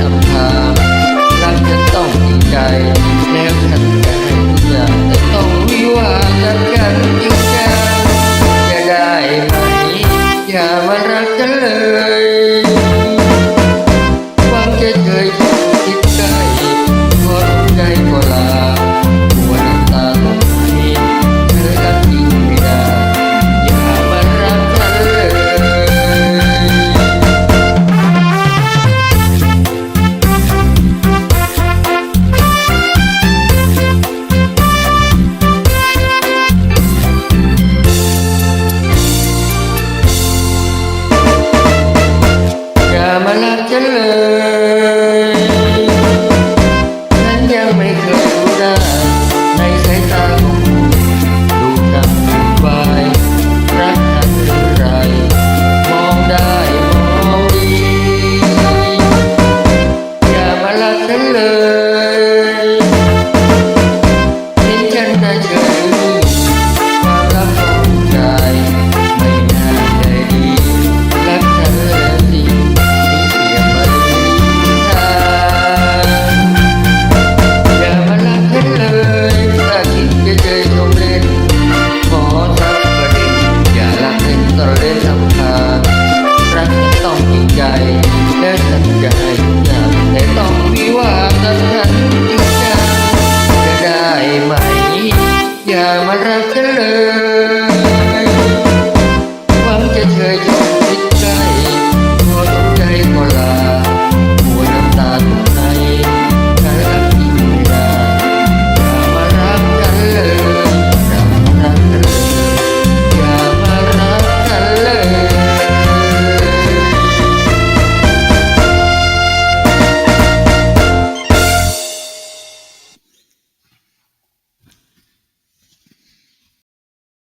รัทฉักต้องมีใจแล้ฉันจะให้ทุกอย่างจะต้องวิวากกัจริงจังจะได้ไหมอย่ามารักกันเลย ika'y nagtagal